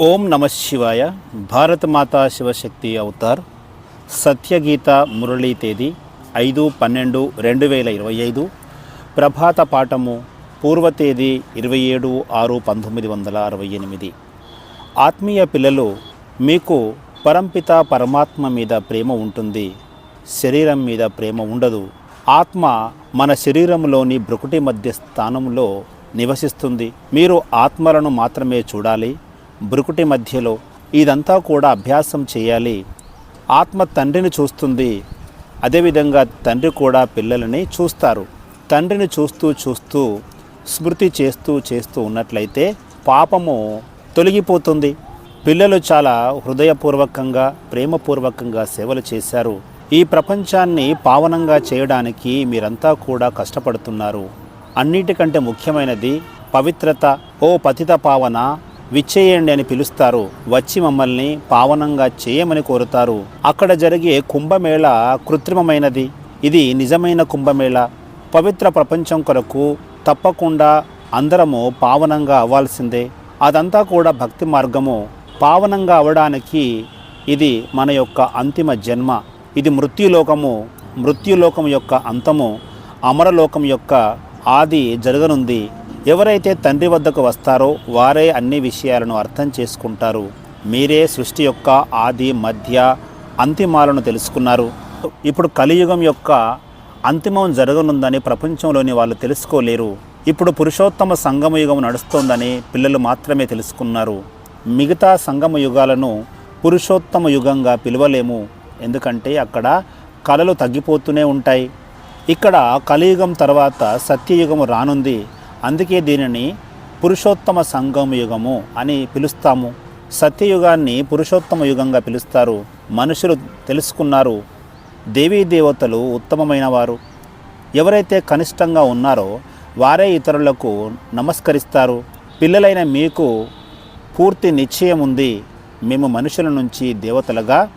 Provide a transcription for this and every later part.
ఓం నమ శివాయ. భారత మాతా శివశక్తి అవతార్. సత్యగీత మురళీ తేదీ ఐదు పన్నెండు రెండు వేల ఇరవై ఐదు. ప్రభాత పాఠము పూర్వ తేదీ ఇరవై ఏడు ఆరు పంతొమ్మిది వందల అరవై ఎనిమిది. ఆత్మీయ పిల్లలు మీకు పరంపిత పరమాత్మ మీద ప్రేమ ఉంటుంది. శరీరం మీద ప్రేమ ఉండదు. ఆత్మ మన శరీరంలోని బ్రుకుటి మధ్య స్థానంలో నివసిస్తుంది. మీరు ఆత్మలను మాత్రమే చూడాలి. బ్రుకుటి మధ్యలో ఇదంతా కూడా అభ్యాసం చేయాలి. ఆత్మ తండ్రిని చూస్తుంది. అదేవిధంగా తండ్రి కూడా పిల్లలని చూస్తారు. తండ్రిని చూస్తూ చూస్తూ స్మృతి చేస్తూ చేస్తూ ఉన్నట్లయితే పాపము తొలగిపోతుంది. పిల్లలు చాలా హృదయపూర్వకంగా ప్రేమపూర్వకంగా సేవలు చేశారు. ఈ ప్రపంచాన్ని పావనంగా చేయడానికి మీరంతా కూడా కష్టపడుతున్నారు. అన్నిటికంటే ముఖ్యమైనది పవిత్రత. ఓ పతిత పావన విచ్చేయండి అని పిలుస్తారు. వచ్చి మమ్మల్ని పావనంగా చేయమని కోరుతారు. అక్కడ జరిగే కుంభమేళ కృత్రిమమైనది. ఇది నిజమైన కుంభమేళ. పవిత్ర ప్రపంచం కొరకు తప్పకుండా అందరము పావనంగా అవ్వాల్సిందే. అదంతా కూడా భక్తి మార్గము. పావనంగా అవడానికి ఇది మన యొక్క అంతిమ జన్మ. ఇది మృత్యులోకము. మృత్యులోకం యొక్క అంతము. అమరలోకం యొక్క ఆది జరగనుంది. ఎవరైతే తండ్రి వద్దకు వస్తారో వారే అన్ని విషయాలను అర్థం చేసుకుంటారు. మీరే సృష్టి యొక్క ఆది మధ్య అంతిమాలను తెలుసుకున్నారు. ఇప్పుడు కలియుగం యొక్క అంతిమం జరగనుందని ప్రపంచంలోని వాళ్ళు తెలుసుకోలేరు. ఇప్పుడు పురుషోత్తమ సంగమ యుగం నడుస్తోందని పిల్లలు మాత్రమే తెలుసుకున్నారు. మిగతా సంగమ యుగాలను పురుషోత్తమ యుగంగా పిలవలేము. ఎందుకంటే అక్కడ కళలు తగ్గిపోతూనే ఉంటాయి. ఇక్కడ కలియుగం తర్వాత సత్యయుగం రానుంది. అందుకే దీనిని పురుషోత్తమ సంగమ యుగము అని పిలుస్తాము. సత్యయుగాన్ని పురుషోత్తమ యుగంగా పిలుస్తారు. మనుషులు తెలుసుకున్నారు. దేవీ దేవతలు ఉత్తమమైన వారు ఎవరైతే కనిష్టంగా ఉన్నారో వారే ఇతరులకు నమస్కరిస్తారు. పిల్లలైన మీకు పూర్తి నిశ్చయం ఉంది. మేము మనుషుల నుంచి దేవతలుగా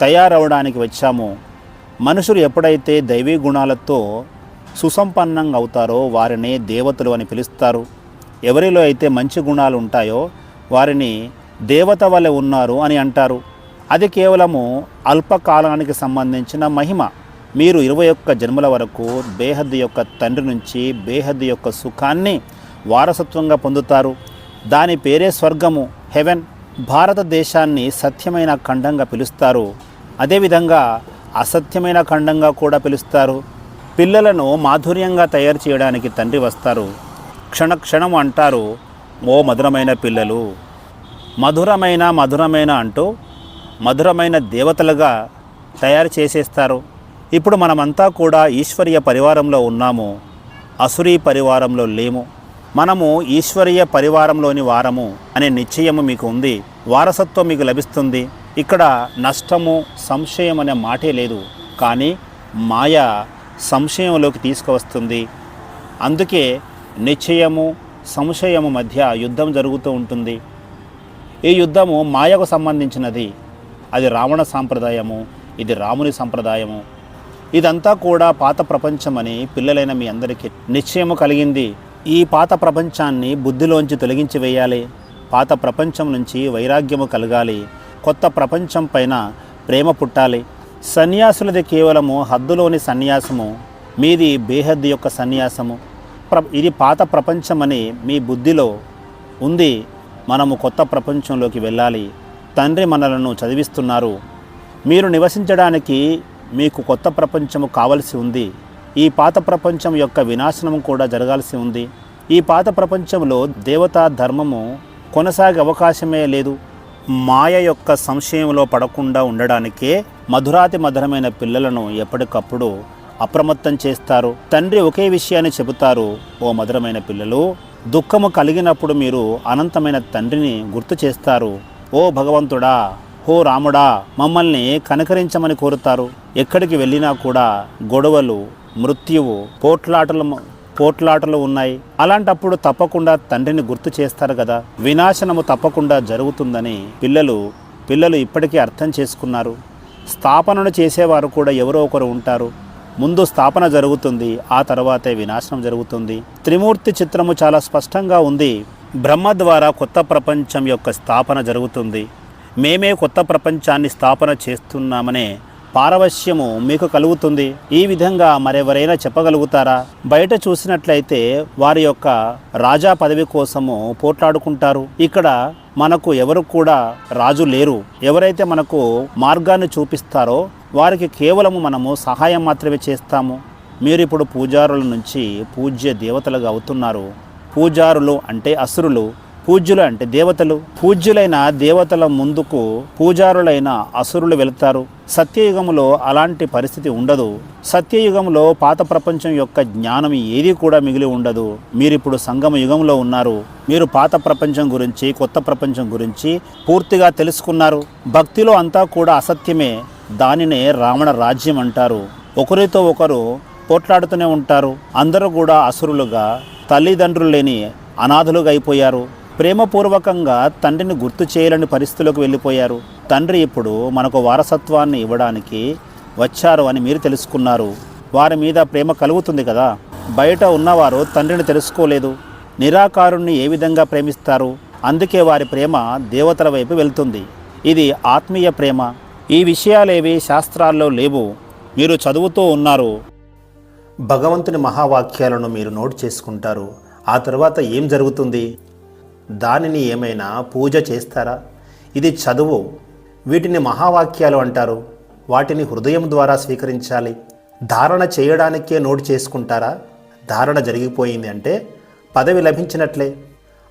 తయారవడానికి వచ్చాము. మనుషులు ఎప్పుడైతే దైవీ గుణాలతో సుసంపన్నంగా అవుతారో వారిని దేవతలు అని పిలుస్తారు. ఎవరిలో అయితే మంచి గుణాలు ఉంటాయో వారిని దేవత వలె ఉన్నారు అని అంటారు. అది కేవలము అల్పకాలానికి సంబంధించిన మహిమ. మీరు ఇరవై ఒక్క జన్మల వరకు బేహద్ యొక్క తండ్రి నుంచి బేహద్ యొక్క సుఖాన్ని వారసత్వంగా పొందుతారు. దాని పేరే స్వర్గము హెవెన్. భారతదేశాన్ని సత్యమైన ఖండంగా పిలుస్తారు. అదేవిధంగా అసత్యమైన ఖండంగా కూడా పిలుస్తారు. పిల్లలను మాధుర్యంగా తయారు చేయడానికి తండ్రి వస్తారు. క్షణ క్షణం అంటారు ఓ మధురమైన పిల్లలు! మధురమైన మధురమైన అంటూ మధురమైన దేవతలుగా తయారు చేసేస్తారు. ఇప్పుడు మనమంతా కూడా ఈశ్వరీయ పరివారంలో ఉన్నాము. అసురీ పరివారంలో లేము. మనము ఈశ్వరీయ పరివారంలోని వారము అనే నిశ్చయము మీకు ఉంది. వారసత్వం మీకు లభిస్తుంది. ఇక్కడ నష్టము సంశయం అనే మాటే లేదు. కానీ మాయ సంశయంలోకి తీసుకువస్తుంది. అందుకే నిశ్చయము సంశయము మధ్య యుద్ధం జరుగుతూ ఉంటుంది. ఈ యుద్ధము మాయకు సంబంధించినది. అది రావణ సాంప్రదాయము ఇది రాముని సంప్రదాయము. ఇదంతా కూడా పాత ప్రపంచమని పిల్లలైన మీ అందరికీ నిశ్చయము కలిగింది. ఈ పాత ప్రపంచాన్ని బుద్ధిలోంచి తొలగించి వేయాలి. పాత ప్రపంచం నుంచి వైరాగ్యము కలగాలి. కొత్త ప్రపంచం పైన ప్రేమ పుట్టాలి. సన్యాసులది కేవలము హద్దులోని సన్యాసము మీది బేహద్దు యొక్క సన్యాసము. ప్ర ఇది పాత ప్రపంచమని మీ బుద్ధిలో ఉంది. మనము కొత్త ప్రపంచంలోకి వెళ్ళాలి. తండ్రి మనలను చదివిస్తున్నారు. మీరు నివసించడానికి మీకు కొత్త ప్రపంచము కావలసి ఉంది. ఈ పాత ప్రపంచం యొక్క వినాశనం కూడా జరగాల్సి ఉంది. ఈ పాత ప్రపంచంలో దేవతా ధర్మము కొనసాగే అవకాశమే లేదు. మాయ యొక్క సంశయంలో పడకుండా ఉండడానికే మధురాతి మధురమైన పిల్లలను ఎప్పటికప్పుడు అప్రమత్తం చేస్తారు. తండ్రి ఒకే విషయాన్ని చెబుతారు ఓ మధురమైన పిల్లలు దుఃఖము కలిగినప్పుడు మీరు అనంతమైన తండ్రిని గుర్తు చేస్తారు. ఓ భగవంతుడా ఓ రాముడా మమ్మల్ని కనకరించమని కోరుతారు. ఎక్కడికి వెళ్ళినా కూడా గొడవలు మృత్యువు పోట్లాటలు పోట్లాటలు ఉన్నాయి. అలాంటప్పుడు తప్పకుండా తండ్రిని గుర్తు చేస్తారు కదా. వినాశనము తప్పకుండా జరుగుతుందని పిల్లలు పిల్లలు ఇప్పటికీ అర్థం చేసుకున్నారు. స్థాపనను చేసేవారు కూడా ఎవరో ఒకరు ఉంటారు. ముందు స్థాపన జరుగుతుంది ఆ తర్వాతే వినాశనం జరుగుతుంది. త్రిమూర్తి చిత్రము చాలా స్పష్టంగా ఉంది. బ్రహ్మ ద్వారా కొత్త ప్రపంచం యొక్క స్థాపన జరుగుతుంది. మేమే కొత్త ప్రపంచాన్ని స్థాపన చేస్తున్నామనే పారవశ్యము మీకు కలుగుతుంది. ఈ విధంగా మరెవరైనా చెప్పగలుగుతారా? బయట చూసినట్లయితే వారి యొక్క రాజా పదవి కోసము పోట్లాడుకుంటారు. ఇక్కడ మనకు ఎవరు కూడా రాజు లేరు. ఎవరైతే మనకు మార్గాన్ని చూపిస్తారో వారికి కేవలము మనము సహాయం మాత్రమే చేస్తాము. మీరు ఇప్పుడు పూజారుల నుంచి పూజ్య దేవతలుగా అవుతున్నారు. పూజారులు అంటే అసురులు పూజ్యులు అంటే దేవతలు. పూజ్యులైన దేవతల ముందుకు పూజారులైన అసురులు వెళతారు. సత్యయుగంలో అలాంటి పరిస్థితి ఉండదు. సత్యయుగంలో పాత ప్రపంచం యొక్క జ్ఞానం ఏది కూడా మిగిలి ఉండదు. మీరిప్పుడు సంగమ యుగంలో ఉన్నారు. మీరు పాత ప్రపంచం గురించి కొత్త ప్రపంచం గురించి పూర్తిగా తెలుసుకున్నారు. భక్తిలో అంతా కూడా అసత్యమే. దానినే రావణ రాజ్యం అంటారు. ఒకరితో ఒకరు పోట్లాడుతూనే ఉంటారు. అందరూ కూడా అసురులుగా తల్లిదండ్రులు లేని అనాథులుగా అయిపోయారు. ప్రేమపూర్వకంగా తండ్రిని గుర్తు చేయలేని పరిస్థితులకు వెళ్ళిపోయారు. తండ్రి ఇప్పుడు మనకు వారసత్వాన్ని ఇవ్వడానికి వచ్చారు అని మీరు తెలుసుకున్నారు. వారి మీద ప్రేమ కలుగుతుంది కదా? బయట ఉన్నవారు తండ్రిని తెలుసుకోలేదు. నిరాకారుణ్ణి ఏ విధంగా ప్రేమిస్తారు? అందుకే వారి ప్రేమ దేవతల వైపు వెళ్తుంది. ఇది ఆత్మీయ ప్రేమ. ఈ విషయాలేవి శాస్త్రాల్లో లేవు. మీరు చదువుతూ ఉన్నారు. భగవంతుని మహావాక్యాలను మీరు నోట్ చేసుకుంటారు. ఆ తర్వాత ఏం జరుగుతుంది? దానిని ఏమైనా పూజ చేస్తారా? ఇది చదువు. వీటిని మహావాక్యాలు అంటారు. వాటిని హృదయం ద్వారా స్వీకరించాలి. ధారణ చేయడానికే నోట్ చేసుకుంటారా? ధారణ జరిగిపోయింది అంటే పదవి లభించినట్లే.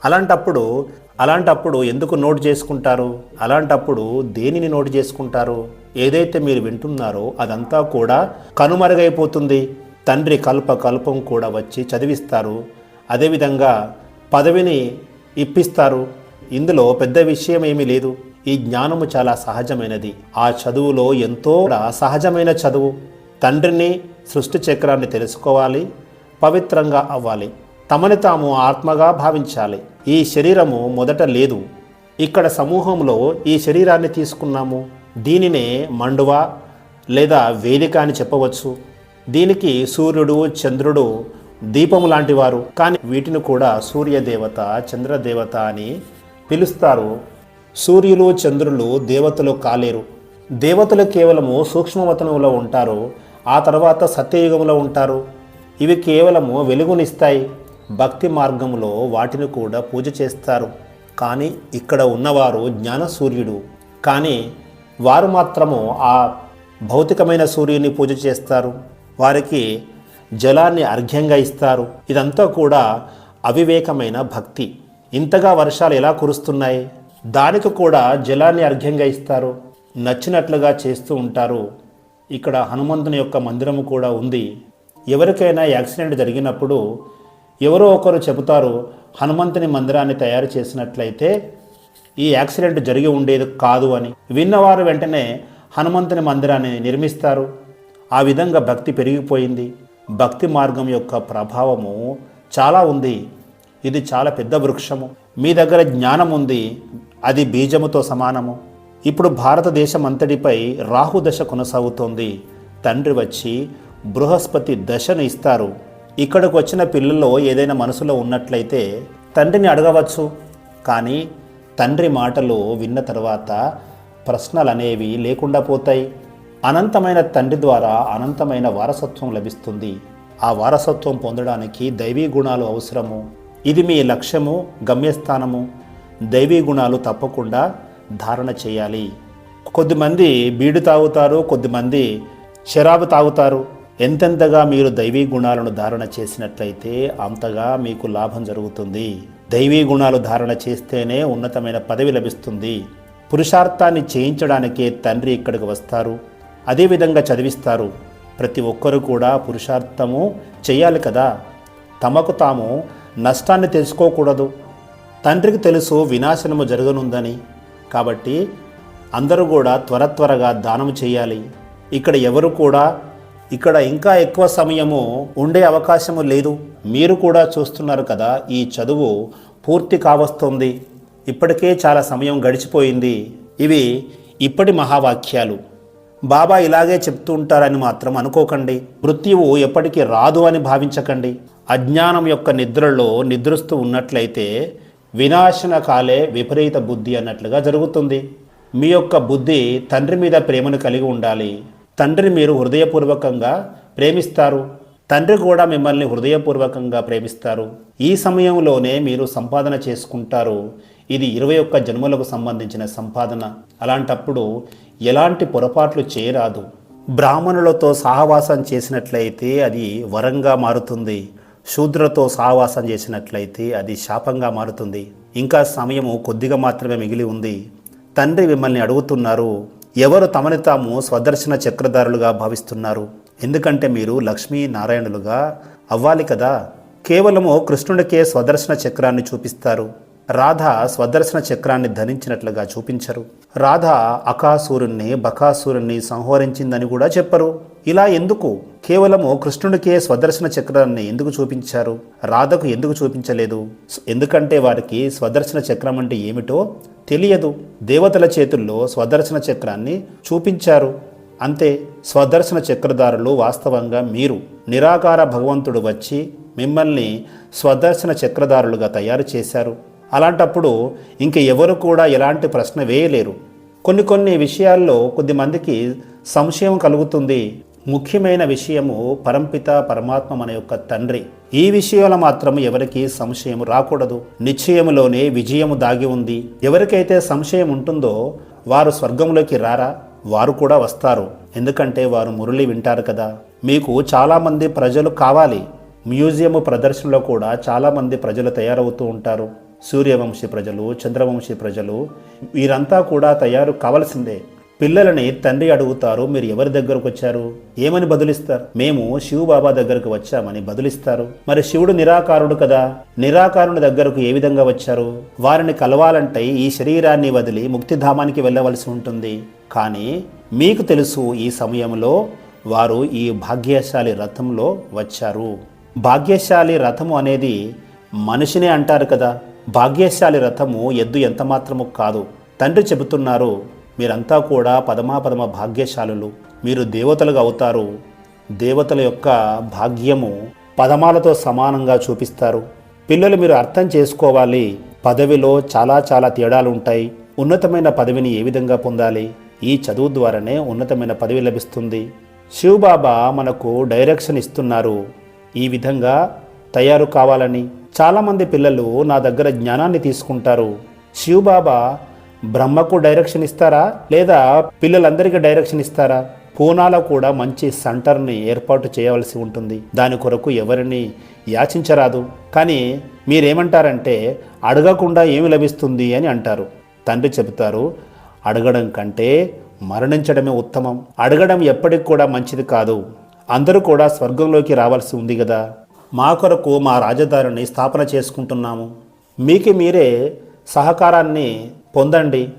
అలాంటప్పుడు అలాంటప్పుడు ఎందుకు నోట్ చేసుకుంటారు? అలాంటప్పుడు దేనిని నోట్ చేసుకుంటారు? ఏదైతే మీరు వింటున్నారో అదంతా కూడా కనుమరుగైపోతుంది. తండ్రి కల్ప కల్పం కూడా వచ్చి చదివిస్తారు. అదేవిధంగా పదవిని ఇప్పిస్తారు. ఇందులో పెద్ద విషయం ఏమీ లేదు. ఈ జ్ఞానము చాలా సహజమైనది. ఆ చదువులో ఎంతో సహజమైన చదువు. తండ్రిని సృష్టి చక్రాన్ని తెలుసుకోవాలి. పవిత్రంగా అవ్వాలి. తమని తాము ఆత్మగా భావించాలి. ఈ శరీరము మొదట లేదు. ఇక్కడ సమూహంలో ఈ శరీరాన్ని తీసుకున్నాము. దీనినే మండువా లేదా వేదిక అని చెప్పవచ్చు. దీనికి సూర్యుడు చంద్రుడు దీపము లాంటి వారు కానీ వీటిని కూడా సూర్యదేవత చంద్రదేవత అని పిలుస్తారు. సూర్యులు చంద్రులు దేవతలు కాలేరు. దేవతలు కేవలము సూక్ష్మవతనంలో ఉంటారు. ఆ తర్వాత సత్యయుగంలో ఉంటారు. ఇవి కేవలము వెలుగునిస్తాయి. భక్తి మార్గంలో వాటిని కూడా పూజ చేస్తారు. కానీ ఇక్కడ ఉన్నవారు జ్ఞాన సూర్యుడు. కానీ వారు మాత్రము ఆ భౌతికమైన సూర్యుని పూజ చేస్తారు. వారికి జలాన్ని అర్ఘ్యంగా ఇస్తారు. ఇదంతా కూడా అవివేకమైన భక్తి. ఇంతగా వర్షాలు ఎలా కురుస్తున్నాయి? దానికి కూడా జలాన్ని అర్ఘ్యంగా ఇస్తారు. నచ్చినట్లుగా చేస్తూ ఉంటారు. ఇక్కడ హనుమంతుని యొక్క మందిరము కూడా ఉంది. ఎవరికైనా యాక్సిడెంట్ జరిగినప్పుడు ఎవరో ఒకరు చెబుతారు హనుమంతుని మందిరాన్ని తయారు చేసినట్లయితే ఈ యాక్సిడెంట్ జరిగి ఉండేది కాదు అని. విన్నవారు వెంటనే హనుమంతుని మందిరాన్ని నిర్మిస్తారు. ఆ విధంగా భక్తి పెరిగిపోయింది. భక్తి మార్గం యొక్క ప్రభావము చాలా ఉంది. ఇది చాలా పెద్ద వృక్షము. మీ దగ్గర జ్ఞానం ఉంది. అది బీజముతో సమానము. ఇప్పుడు భారతదేశం అంతటిపై రాహు దశ కొనసాగుతోంది. తండ్రి వచ్చి బృహస్పతి దశను ఇస్తారు. ఇక్కడికి వచ్చిన పిల్లల్లో ఏదైనా మనసులో ఉన్నట్లయితే తండ్రిని అడగవచ్చు. కానీ తండ్రి మాటలు విన్న తర్వాత ప్రశ్నలు అనేవి లేకుండా పోతాయి. అనంతమైన తండ్రి ద్వారా అనంతమైన వారసత్వం లభిస్తుంది. ఆ వారసత్వం పొందడానికి దైవీ గుణాలు అవసరము. ఇది మీ లక్ష్యము గమ్యస్థానము. దైవీ గుణాలు తప్పకుండా ధారణ చేయాలి. కొద్దిమంది బీడు తాగుతారు కొద్దిమంది షరాబు తాగుతారు. ఎంతెంతగా మీరు దైవీ గుణాలను ధారణ చేసినట్లయితే అంతగా మీకు లాభం జరుగుతుంది. దైవీ గుణాలు ధారణ చేస్తేనే ఉన్నతమైన పదవి లభిస్తుంది. పురుషార్థాన్ని చేయించడానికే తండ్రి ఇక్కడికి వస్తారు. అదేవిధంగా చదివిస్తారు. ప్రతి ఒక్కరు కూడా పురుషార్థము చేయాలి కదా. తమకు తాము నష్టాన్ని తెలుసుకోకూడదు. తండ్రికి తెలుసు వినాశనము జరగనుందని. కాబట్టి అందరూ కూడా త్వర త్వరగా దానము చేయాలి. ఇక్కడ ఎవరు కూడా ఇక్కడ ఇంకా ఎక్కువ సమయము ఉండే అవకాశము లేదు. మీరు కూడా చూస్తున్నారు కదా ఈ చదువు పూర్తి కావస్తుంది. ఇప్పటికే చాలా సమయం గడిచిపోయింది. ఇవి ఇప్పటి మహావాక్యాలు. బాబా ఇలాగే చెప్తూ ఉంటారని మాత్రం అనుకోకండి. మృత్యువు ఎప్పటికీ రాదు అని భావించకండి. అజ్ఞానం యొక్క నిద్రలో నిద్రిస్తూ ఉన్నట్లయితే వినాశన కాలే విపరీత బుద్ధి అన్నట్లుగా జరుగుతుంది. మీ యొక్క బుద్ధి తండ్రి మీద ప్రేమను కలిగి ఉండాలి. తండ్రిని మీరు హృదయపూర్వకంగా ప్రేమిస్తారు. తండ్రి కూడా మిమ్మల్ని హృదయపూర్వకంగా ప్రేమిస్తారు. ఈ సమయంలోనే మీరు సంపాదన చేసుకుంటారు. ఇది ఇరవై ఒక్క జన్మలకు సంబంధించిన సంపాదన. అలాంటప్పుడు ఎలాంటి పొరపాట్లు చేయరాదు. బ్రాహ్మణులతో సహవాసం చేసినట్లయితే అది వరంగా మారుతుంది. శూద్రతో సహవాసం చేసినట్లయితే అది శాపంగా మారుతుంది. ఇంకా సమయము కొద్దిగా మాత్రమే మిగిలి ఉంది. తండ్రి మిమ్మల్ని అడుగుతున్నారు ఎవరు తమని తాము స్వదర్శన చక్రధారులుగా భావిస్తున్నారు? ఎందుకంటే మీరు లక్ష్మీ నారాయణులుగా అవ్వాలి కదా. కేవలము కృష్ణుడికే స్వదర్శన చక్రాన్ని చూపిస్తారు. రాధ స్వదర్శన చక్రాన్ని ధరించినట్లుగా చూపించరు. రాధ అకాసురుణ్ణి బకాసురుణ్ణి సంహరించిందని కూడా చెప్పరు. ఇలా ఎందుకు? కేవలము కృష్ణుడికే స్వదర్శన చక్రాన్ని ఎందుకు చూపించారు? రాధకు ఎందుకు చూపించలేదు? ఎందుకంటే వారికి స్వదర్శన చక్రం అంటే ఏమిటో తెలియదు. దేవతల చేతుల్లో స్వదర్శన చక్రాన్ని చూపించారు. అంతే స్వదర్శన చక్రధారులు వాస్తవంగా మీరు నిరాకార భగవంతుడు వచ్చి మిమ్మల్ని స్వదర్శన చక్రధారులుగా తయారు చేశారు. అలాంటప్పుడు ఇంక ఎవరు కూడా ఎలాంటి ప్రశ్న వేయలేరు. కొన్ని కొన్ని విషయాల్లో కొద్దిమందికి సంశయం కలుగుతుంది. ముఖ్యమైన విషయము పరంపిత పరమాత్మ మన యొక్క తండ్రి. ఈ విషయంలో మాత్రం ఎవరికి సంశయం రాకూడదు. నిశ్చయములోనే విజయము దాగి ఉంది. ఎవరికైతే సంశయం ఉంటుందో వారు స్వర్గంలోకి రారా? వారు కూడా వస్తారు. ఎందుకంటే వారు మురళి వింటారు కదా. మీకు చాలామంది ప్రజలు కావాలి. మ్యూజియం ప్రదర్శనలో కూడా చాలామంది ప్రజలు తయారవుతూ ఉంటారు. సూర్యవంశీ ప్రజలు చంద్రవంశీ ప్రజలు వీరంతా కూడా తయారు కావలసిందే. పిల్లలని తండ్రి అడుగుతారు మీరు ఎవరి దగ్గరకు వచ్చారు? ఏమని బదులిస్తారు? మేము శివ బాబా దగ్గరకు వచ్చామని బదులిస్తారు. మరి శివుడు నిరాకారుడు కదా. నిరాకారుని దగ్గరకు ఏ విధంగా వచ్చారు? వారిని కలవాలంటే ఈ శరీరాన్ని వదిలి ముక్తిధామానికి వెళ్ళవలసి ఉంటుంది. కానీ మీకు తెలుసు ఈ సమయంలో వారు ఈ భాగ్యశాలి రథంలో వచ్చారు. భాగ్యశాలి రథము అనేది మనిషినే అంటారు కదా. భాగ్యశాలి రథము ఎద్దు ఎంత మాత్రము కాదు. తండ్రి చెబుతున్నారు మీరంతా కూడా పదమాపదమ భాగ్యశాలులు. మీరు దేవతలుగా అవుతారు. దేవతల యొక్క భాగ్యము పదమాలతో సమానంగా చూపిస్తారు. పిల్లలు మీరు అర్థం చేసుకోవాలి. పదవిలో చాలా చాలా తేడాలు ఉంటాయి. ఉన్నతమైన పదవిని ఏ విధంగా పొందాలి? ఈ చదువు ద్వారానే ఉన్నతమైన పదవి లభిస్తుంది. శివబాబా మనకు డైరెక్షన్ ఇస్తున్నారు. ఈ విధంగా తయారు కావాలని చాలామంది పిల్లలు నా దగ్గర జ్ఞానాన్ని తీసుకుంటారు. శివబాబా బ్రహ్మకు డైరెక్షన్ ఇస్తారా? లేదా పిల్లలందరికీ డైరెక్షన్ ఇస్తారా? పూనాలో కూడా మంచి సెంటర్ని ఏర్పాటు చేయవలసి ఉంటుంది. దాని కొరకు ఎవరిని యాచించరాదు. కానీ మీరేమంటారంటే అడగకుండా ఏమి లభిస్తుంది అని అంటారు. తండ్రి చెబుతారు అడగడం కంటే మరణించడమే ఉత్తమం. అడగడం ఎప్పటికి కూడా మంచిది కాదు. అందరూ కూడా స్వర్గంలోకి రావాల్సి ఉంది కదా. మా కొరకు మా రాజధానిని స్థాపన చేసుకుంటున్నాము. మీకు మీరే సహకారాన్ని పొందండి.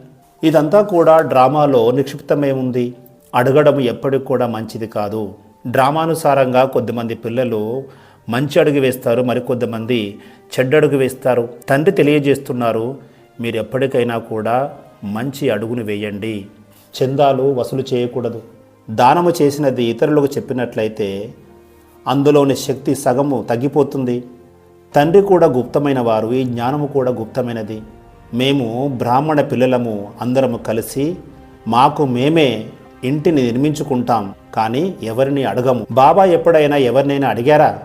ఇదంతా కూడా డ్రామాలో నిక్షిప్తమై ఉంది. అడగడం ఎప్పటికి కూడా మంచిది కాదు. డ్రామానుసారంగా కొద్దిమంది పిల్లలు మంచి అడుగు వేస్తారు మరికొద్దిమంది చెడ్డడుగు వేస్తారు. తండ్రి తెలియజేస్తున్నారు మీరు ఎప్పటికైనా కూడా మంచి అడుగును వేయండి. చందాలు వసూలు చేయకూడదు. దానము చేసినది ఇతరులకు చెప్పినట్లయితే అందులోని శక్తి సగము తగ్గిపోతుంది. తండ్రి కూడా గుప్తమైన వారు ఈ జ్ఞానము కూడా గుప్తమైనది. మేము బ్రాహ్మణ పిల్లలము అందరము కలిసి మాకు మేమే ఇంటిని నిర్మించుకుంటాం కానీ ఎవరిని అడగము. బాబా ఎప్పుడైనా ఎవరినైనా అడిగారా?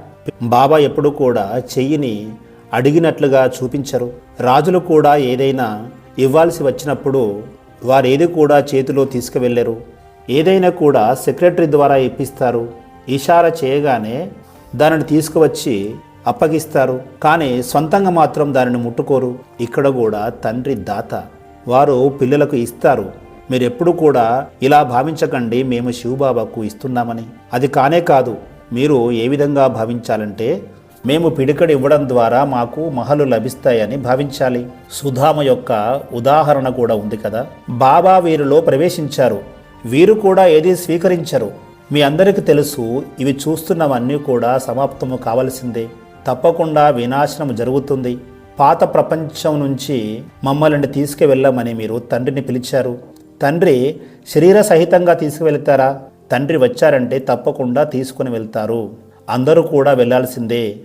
బాబా ఎప్పుడు కూడా చెయ్యిని అడిగినట్లుగా చూపించరు. రాజులు కూడా ఏదైనా ఇవ్వాల్సి వచ్చినప్పుడు వారేది కూడా చేతిలో తీసుకువెళ్ళరు. ఏదైనా కూడా సెక్రటరీ ద్వారా ఇప్పిస్తారు. ఇషారా చేయగానే దానిని తీసుకువచ్చి అప్పగిస్తారు. కానీ సొంతంగా మాత్రం దానిని ముట్టుకోరు. ఇక్కడ కూడా తండ్రి దాత. వారు పిల్లలకు ఇస్తారు. మీరెప్పుడు కూడా ఇలా భావించకండి మేము శివబాబాకు ఇస్తున్నామని. అది కానే కాదు. మీరు ఏ విధంగా భావించాలంటే మేము పిడికడి ఇవ్వడం ద్వారా మాకు మహలు లభిస్తాయని భావించాలి. సుధామ యొక్క ఉదాహరణ కూడా ఉంది కదా. బాబా వీరిలో ప్రవేశించారు. వీరు కూడా ఏది స్వీకరించరు. మీ అందరికీ తెలుసు ఇవి చూస్తున్నవన్నీ కూడా సమాప్తము కావలసిందే. తప్పకుండా వినాశనం జరుగుతుంది. పాత ప్రపంచం నుంచి మమ్మల్ని తీసుకువెళ్ళమని మీరు తండ్రిని పిలిచారు. తండ్రి శరీర సహితంగా తీసుకువెళ్తారా? తండ్రి వచ్చారంటే తప్పకుండా తీసుకుని వెళ్తారు. అందరూ కూడా వెళ్ళాల్సిందే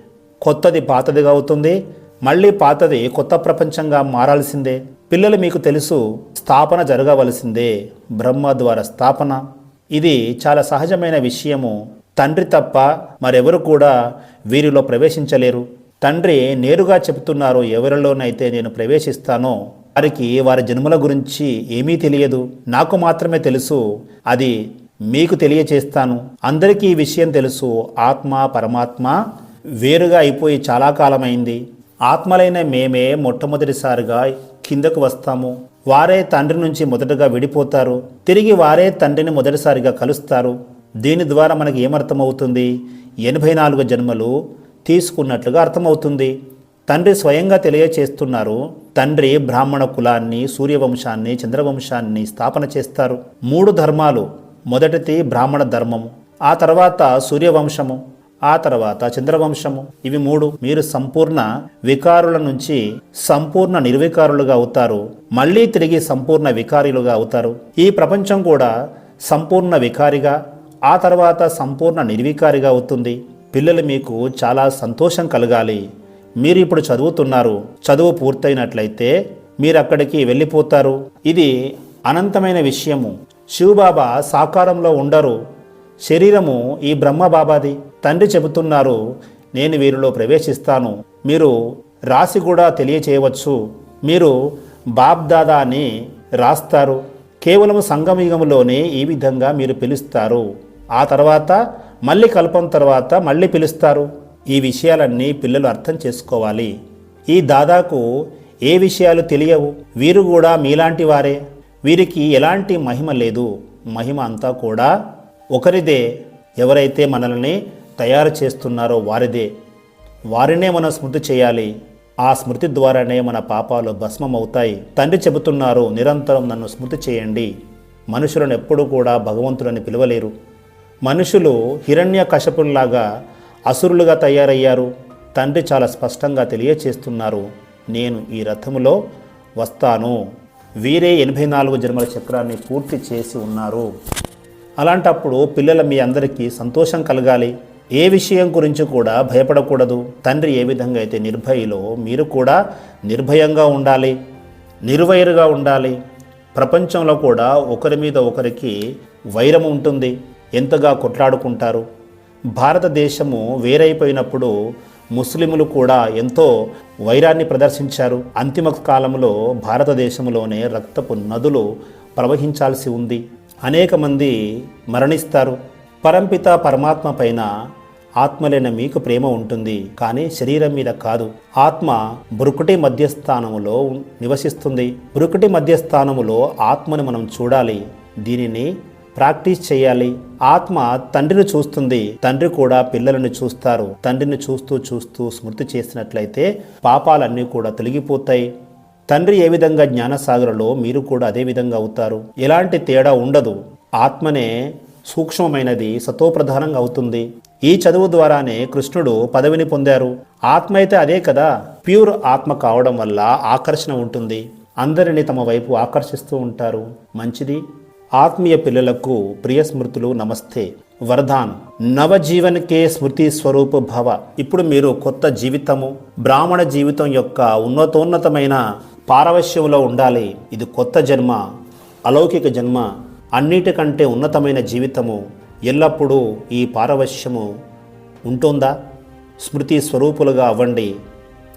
కొత్తది పాతదిగా అవుతుంది. మళ్ళీ పాతది కొత్త ప్రపంచంగా మారాల్సిందే. పిల్లలు మీకు తెలుసు స్థాపన జరగవలసిందే. బ్రహ్మ ద్వారా స్థాపన. ఇది చాలా సహజమైన విషయము. తండ్రి తప్ప మరెవరు కూడా వీరిలో ప్రవేశించలేరు. తండ్రి నేరుగా చెబుతున్నారు ఎవరిలోనైతే నేను ప్రవేశిస్తానో వారికి వారి జన్మల గురించి ఏమీ తెలియదు. నాకు మాత్రమే తెలుసు. అది మీకు తెలియచేస్తాను. అందరికీ ఈ విషయం తెలుసు. ఆత్మ పరమాత్మ వేరుగా అయిపోయి చాలా కాలమైంది. ఆత్మలైన మేమే మొట్టమొదటిసారిగా కిందకు వస్తాము. వారే తండ్రి నుంచి మొదటగా విడిపోతారు. తిరిగి వారే తండ్రిని మొదటిసారిగా కలుస్తారు. దీని ద్వారా మనకి ఏమర్థమవుతుంది? ఎనభై నాలుగు జన్మలు తీసుకున్నట్లుగా అర్థమవుతుంది. తండ్రి స్వయంగా తెలియచేస్తున్నారు. తండ్రి బ్రాహ్మణ కులాన్ని సూర్యవంశాన్ని చంద్రవంశాన్ని స్థాపన చేస్తారు. మూడు ధర్మాలు. మొదటిది బ్రాహ్మణ ధర్మము ఆ తర్వాత సూర్యవంశము. ఆ తర్వాత చంద్రవంశము. ఇవి మూడు మీరు సంపూర్ణ వికారుల నుంచి సంపూర్ణ నిర్వికారులుగా అవుతారు. మళ్ళీ తిరిగి సంపూర్ణ వికారులుగా అవుతారు. ఈ ప్రపంచం కూడా సంపూర్ణ వికారిగా ఆ తర్వాత సంపూర్ణ నిర్వికారిగా అవుతుంది. పిల్లలు మీకు చాలా సంతోషం కలగాలి. మీరు ఇప్పుడు చదువుతున్నారు. చదువు పూర్తయినట్లయితే మీరు అక్కడికి వెళ్ళిపోతారు. ఇది అనంతమైన విషయము. శివబాబా సాకారంలో ఉండరు. శరీరము ఈ బ్రహ్మబాబాది. తండ్రి చెబుతున్నారు నేను వీరిలో ప్రవేశిస్తాను. మీరు రాసి కూడా తెలియచేయవచ్చు. మీరు బాబ్దాదా అని రాస్తారు. కేవలం సంగమయుగంలోనే ఈ విధంగా మీరు పిలుస్తారు. ఆ తర్వాత మళ్ళీ కల్పం తర్వాత మళ్ళీ పిలుస్తారు. ఈ విషయాలన్నీ పిల్లలు అర్థం చేసుకోవాలి. ఈ దాదాకు ఏ విషయాలు తెలియవు. వీరు కూడా మీలాంటి వారే. వీరికి ఎలాంటి మహిమ లేదు. మహిమ అంతా కూడా ఒకరిదే. ఎవరైతే మనల్ని తయారు చేస్తున్నారో వారిదే. వారినే మనం స్మృతి చేయాలి. ఆ స్మృతి ద్వారానే మన పాపాలు భస్మం అవుతాయి తండ్రి చెబుతున్నారు నిరంతరం నన్ను స్మృతి చేయండి. మనుషులను ఎప్పుడూ కూడా భగవంతుడని పిలవలేరు. మనుషులు హిరణ్య కశపుల్లాగా అసురులుగా తయారయ్యారు. తండ్రి చాలా స్పష్టంగా తెలియచేస్తున్నారు. నేను ఈ రథములో వస్తాను. వీరే ఎనభై నాలుగు జన్మల చక్రాన్ని పూర్తి చేసి ఉన్నారు. అలాంటప్పుడు పిల్లల మీ అందరికీ సంతోషం కలగాలి. ఏ విషయం గురించి కూడా భయపడకూడదు. తండ్రి ఏ విధంగా అయితే నిర్భయలో మీరు కూడా నిర్భయంగా ఉండాలి నిర్వైరుగా ఉండాలి. ప్రపంచంలో కూడా ఒకరి మీద ఒకరికి వైరం ఉంటుంది. ఎంతగా కొట్లాడుకుంటారు. భారతదేశము వేరైపోయినప్పుడు ముస్లిములు కూడా ఎంతో వైరాన్ని ప్రదర్శించారు. అంతిమ కాలంలో భారతదేశంలోనే రక్తపు నదులు ప్రవహించాల్సి ఉంది. అనేక మంది మరణిస్తారు. పరంపిత పరమాత్మ పైన ఆత్మలైన మీకు ప్రేమ ఉంటుంది కానీ శరీరం మీద కాదు. ఆత్మ బృకుటి మధ్యస్థానములో నివసిస్తుంది. బృకుటి మధ్యస్థానములో ఆత్మను మనం చూడాలి దీనిని ప్రాక్టీస్ చేయాలి. ఆత్మ తండ్రిని చూస్తుంది తండ్రి కూడా పిల్లలను చూస్తారు. తండ్రిని చూస్తూ చూస్తూ స్మృతి చేసినట్లయితే పాపాలన్నీ కూడా తొలగిపోతాయి. తండ్రి ఏ విధంగా జ్ఞానసాగరలో మీరు కూడా అదే విధంగా అవుతారు. ఎలాంటి తేడా ఉండదు. ఆత్మనే సూక్ష్మమైనది సతోప్రధానంగా అవుతుంది. ఈ చదువు ద్వారానే కృష్ణుడు పదవిని పొందారు. ఆత్మ అయితే అదే కదా ప్యూర్ ఆత్మ కావడం వల్ల ఆకర్షణ ఉంటుంది. అందరిని తమ వైపు ఆకర్షిస్తూ ఉంటారు. మంచిది. ఆత్మీయ పిల్లలకు ప్రియ స్మృతులు నమస్తే. వరదాన్. నవజీవన్కే స్మృతి స్వరూప భవ. ఇప్పుడు మీరు కొత్త జీవితము బ్రాహ్మణ జీవితం యొక్క ఉన్నతోన్నతమైన పారవశ్యంలో ఉండాలి. ఇది కొత్త జన్మ అలౌకిక జన్మ. అన్నిటికంటే ఉన్నతమైన జీవితము. ఎల్లప్పుడూ ఈ పారవశ్యము ఉంటుందా? స్మృతి స్వరూపులుగా అవ్వండి.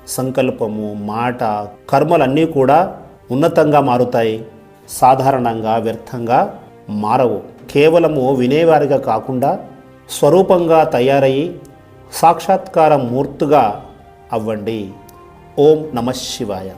సంకల్పము మాట కర్మలన్నీ కూడా ఉన్నతంగా మారుతాయి. సాధారణంగా వ్యర్థంగా మారవు. కేవలము వినేవారిగా కాకుండా స్వరూపంగా తయారయ్యి సాక్షాత్కార మూర్తుగా అవ్వండి. ఓం నమ శివాయ.